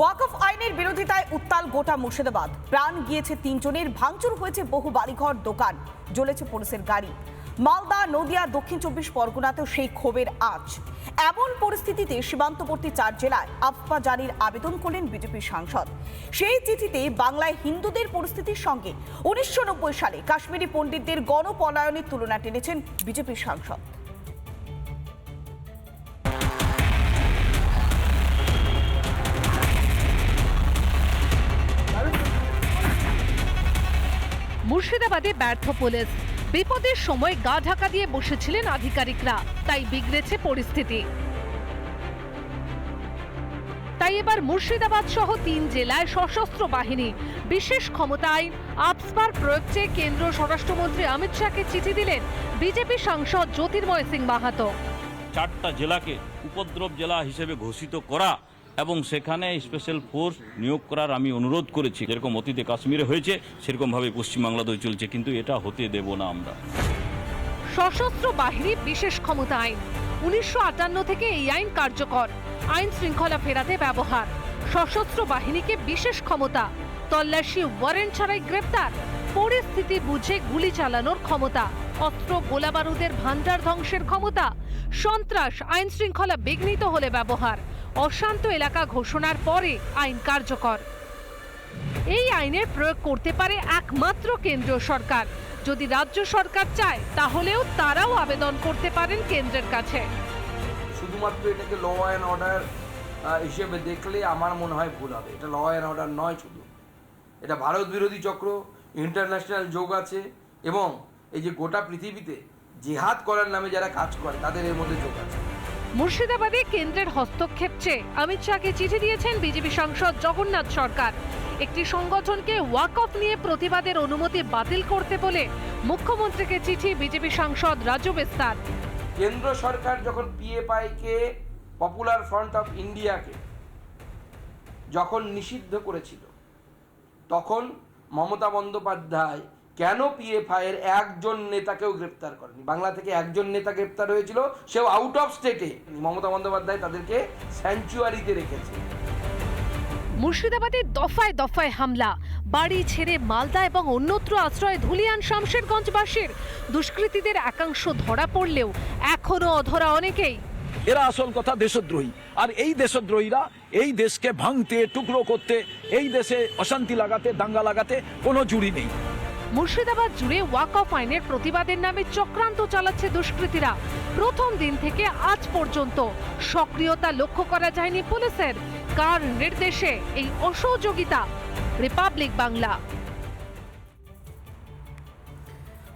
ওয়াকফ আইনের বিরোধিতায় উত্তাল গোটা মুর্শিদাবাদ। প্রাণ গিয়েছে তিনজনের, ভাঙচুর হয়েছে বহু বাড়িঘর, দোকান, জ্বলেছে পুলিশের গাড়ি। মালদা, নদিয়া, দক্ষিণ চব্বিশ পরগনাতেও সেই ক্ষোভের আঁচ। এমন পরিস্থিতিতে সীমান্তবর্তী চার জেলায় আফপা জারির আবেদন করলেন বিজেপির সাংসদ। সেই চিঠিতে বাংলায় হিন্দুদের পরিস্থিতির সঙ্গে উনিশশো নব্বই সালে কাশ্মীরি পণ্ডিতদের গণপলায়নের তুলনা টেনেছেন বিজেপির সাংসদ। মুর্শিদাবাদে ব্যর্থ পুলিশ। বিপদের সময় গা ঢাকা দিয়ে বসেছিলেন আধিকারিকরা। তাই বিগড়েছে পরিস্থিতি। তাই এবার মুর্শিদাবাদ সহ তিন জেলায় সশস্ত্র বাহিনী, বিশেষ ক্ষমতা আইন আপসপার প্রয়োগ চেয়ে কেন্দ্র স্বরাষ্ট্রমন্ত্রী অমিত শাহকে চিঠি দিলেন বিজেপি সাংসদ জ্যোতির্ময় সিং মাহাতো। চারটা জেলাকে উপদ্রব জেলা হিসেবে ঘোষিত করা এবং সেখানে স্পেশাল ফোর্স নিয়োগ করার আমি অনুরোধ করেছি। যেরকম অতীতে কাশ্মীরে হয়েছে, সেরকমভাবে পশ্চিমবাংলাতেও চলছে, কিন্তু এটা হতে দেব না আমরা। সশস্ত্র বাহিনী বিশেষ ক্ষমতা আইন। উনিশশো আটান্ন থেকে এই আইন কার্যকর। আইন শৃঙ্খলা ফেরাতে ব্যবহার। সশস্ত্র বাহিনীকে বিশেষ ক্ষমতা। তল্লাশি ওয়ারেন্ট ছাড়াই গ্রেপ্তার। পরিস্থিতি বুঝে গুলি চালানোর ক্ষমতা। অস্ত্র গোলাবারুদের ভান্ডার ধ্বংসের ক্ষমতা। সন্ত্রাস, আইন শৃঙ্খলা বিঘ্নিত হলে ব্যবহার। অশান্ত এলাকা ঘোষণার পরে আইন কার্যকর। এই আইনের প্রয়োগ করতে পারে একমাত্র কেন্দ্রীয় সরকার। যদি রাজ্য সরকার চায়, তাহলেও তারাও আবেদন করতে পারেন কেন্দ্রের কাছে। শুধুমাত্র এটাকে ল অ্যান্ড অর্ডার হিসেবে দেখলে আমার মনে হয় ভুল হবে। এটা ল অ্যান্ড অর্ডার নয় শুধু। এটা ভারত বিরোধী চক্র ইন্টারন্যাশনাল যোগ আছে এবং এই যে গোটা পৃথিবীতে জেহাদ করার নামে যারা কাজ করে, তাদের এর মধ্যে যোগ আছে। মুর্শিদাবাদে কেন্দ্রের হস্তক্ষেপ চেয়ে অমিত শাহকে চিঠি দিয়েছেন বিজেপি সাংসদ জগন্নাথ সরকার। একটি সংগঠনকে ওয়াক অফ নিয়ে প্রতিবাদের অনুমতি বাতিল করতে বলে মুখ্যমন্ত্রীকে চিঠি বিজেপি সাংসদ রাজু বেস্তার। কেন্দ্র সরকার যখন পিএফআইকে, পপুলার ফ্রন্ট অফ ইন্ডিয়াকে যখন নিষিদ্ধ করেছিল, তখন মমতা বন্দ্যোপাধ্যায় কেন পিএফআই এর একজন নেতাকেও গ্রেপ্তার করেনি? বাংলা থেকে একজন নেতা গ্রেপ্তার হয়েছিল সেও আউট অফ স্টেটে মমতা বন্দ্যোপাধ্যায় তাদেরকে স্যাঞ্চুয়ারিতে রেখেছে। মুর্শিদাবাদে দফায় দফায় হামলা। বাড়ি ছেড়ে মালদা এবং অন্যত্র আশ্রয় ধুলিয়ান শামশেরগঞ্জবাসীর। দুষ্কৃতীদের একাংশ ধরা পড়লেও এখনও অধরা অনেকেই। এরা আসল কথা দেশদ্রোহী। আর এই দেশদ্রোহীরা এই দেশকে ভাঙতে টুকরো করতে এই দেশে অশান্তি লাগাতে দাঙ্গা লাগাতে কোনো জুড়ি নেই। মুর্শিদাবাদ জুড়ে ওয়াক অফ আইনের প্রতিবাদের নামে চক্রান্ত চালাচ্ছে দুষ্কৃতীরা। প্রথম দিন থেকে আজ পর্যন্ত সক্রিয়তা লক্ষ্য করা যায়নি পুলিশের। কার নির্দেশে এই অসহযোগিতা? রিপাবলিক বাংলা।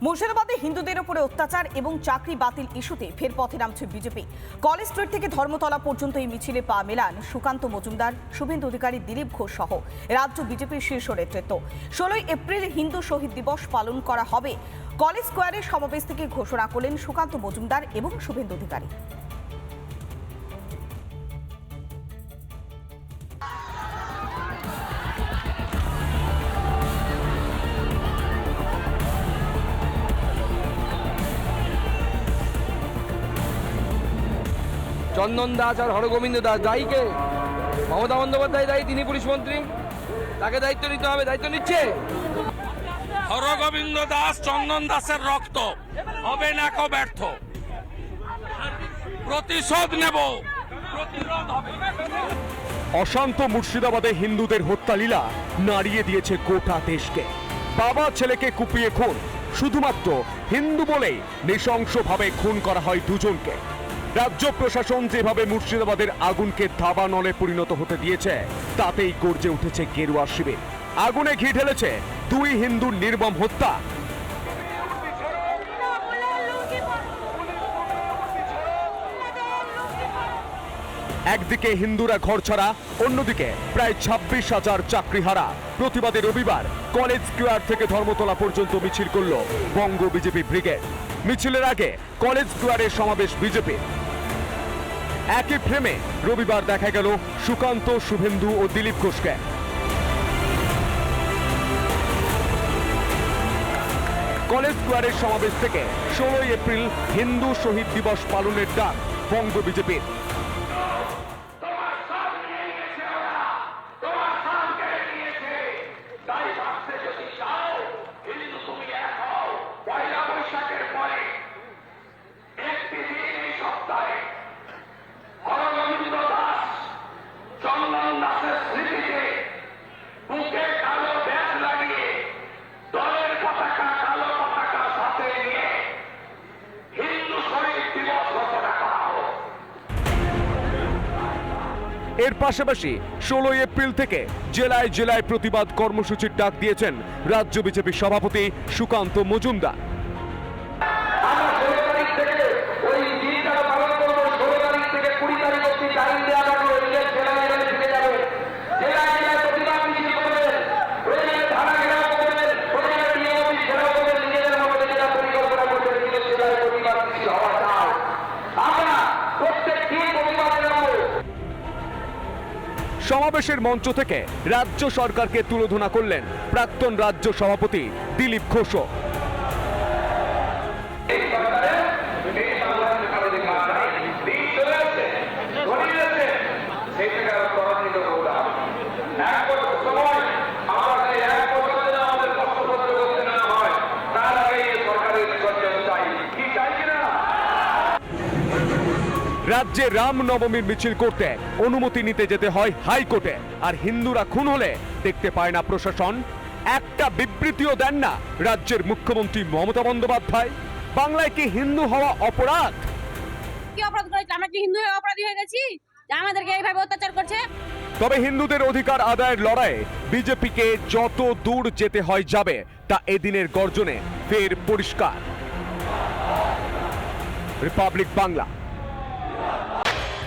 মুর্শিদাবাদে হিন্দুদের উপরে অত্যাচার এবং চাকরি বাতিল ইস্যুতে ফের পথে নামছে বিজেপি। কলেজ স্ট্রিট থেকে ধর্মতলা পর্যন্ত এই মিছিলে পা মেলান সুকান্ত মজুমদার, শুভেন্দু অধিকারী, দিলীপ ঘোষ সহ রাজ্য বিজেপির শীর্ষ নেতৃত্ব। ষোলোই এপ্রিল হিন্দু শহীদ দিবস পালন করা হবে। কলেজ স্কোয়ারের সমাবেশ থেকে ঘোষণা করলেন সুকান্ত মজুমদার এবং শুভেন্দু অধিকারী। চন্দন দাস আর হরগোবিন্দ দাস দায়ীকে মমতা বন্দ্যোপাধ্যায় দায়ী তিনি পুলিশ মন্ত্রী। তাকে দায়িত্ব নিতে হবে দায়িত্ব নিচ্ছে? হরগোবিন্দ দাস চন্দন দাসের রক্ত। হবে না কো ব্যর্থ। প্রতিশোধ নেব। প্রতিরোধ হবে। অশান্ত মুর্শিদাবাদে হিন্দুদের হত্যালীলা নাড়িয়ে দিয়েছে গোটা দেশকে। বাবা ছেলেকে কুপিয়ে খুন। শুধুমাত্র হিন্দু বলেই নৃশংসভাবে খুন করা হয় দুজনকে। রাজ্য প্রশাসন যেভাবে মুর্শিদাবাদের আগুনকে দাবানলে পরিণত হতে দিয়েছে, তাতেই গর্জে উঠেছে গেরুয়া শিবির। আগুনে ঘি ঢেলেছে দুই হিন্দুর নির্মম হত্যা। একদিকে হিন্দুরা ঘর ছাড়া, অন্যদিকে প্রায় ছাব্বিশ হাজার চাকরিহারা। প্রতিবাদে রবিবার কলেজ স্কোয়ার থেকে ধর্মতলা পর্যন্ত মিছিল করল বঙ্গ বিজেপি ব্রিগেড। মিছিলের আগে কলেজ স্কোয়ারে সমাবেশ বিজেপি একই ফ্রেমে রবিবার দেখা গেল সুকান্ত, শুভেন্দু ও দিলীপ ঘোষকে। কলেজ স্কোয়ারের সমাবেশ থেকে ষোলোই এপ্রিল হিন্দু শহীদ দিবস পালনের ডাক বঙ্গ বিজেপির। এর পাশাপাশি ষোলোই এপ্রিল থেকে জেলায় জেলায় প্রতিবাদ কর্মসূচির ডাক দিয়েছেন রাজ্য বিজেপি সভাপতি সুকান্ত মজুমদার। সমাবেশের মঞ্চ থেকে রাজ্য সরকারকে তুলোধনা করলেন প্রাক্তন রাজ্য সভাপতি দিলীপ ঘোষও এই সরকারের এই সংগ্রামের কারণে দিন চলে আসছে ঘনিয়ে যাচ্ছে সেই থেকে আরও ত্বরান্বিত করতে হবে এক বছর সময় আমরা সেই এক বছর যেন আমাদের কষ্ট সহ্য করতে না হয় তার আগে এই সরকারের বিসর্জন চাই কি চাই কিনা রাজ্যে রামনবমীর মিছিল করতে অনুমতি নিতে যেতে হয় হাইকোর্টে। আর হিন্দুরা খুন হলে দেখতে পায় না প্রশাসন। একটা বিবৃতিও দেন না রাজ্যের মুখ্যমন্ত্রী মমতা বন্দ্যোপাধ্যায়। বাংলায় কি হিন্দু হওয়া অপরাধ? কি অপরাধ করেছে? আমরা কি হিন্দু হয়ে অপরাধী হয়ে গেছি? যে আমাদেরকে এইভাবে অত্যাচার করছে। তবে হিন্দুদের অধিকার আদায়ের লড়াইয়ে বিজেপিকে যত দূর যেতে হয় যাবে তা এদিনের গর্জনে ফের পরিষ্কার। রিপাবলিক বাংলা।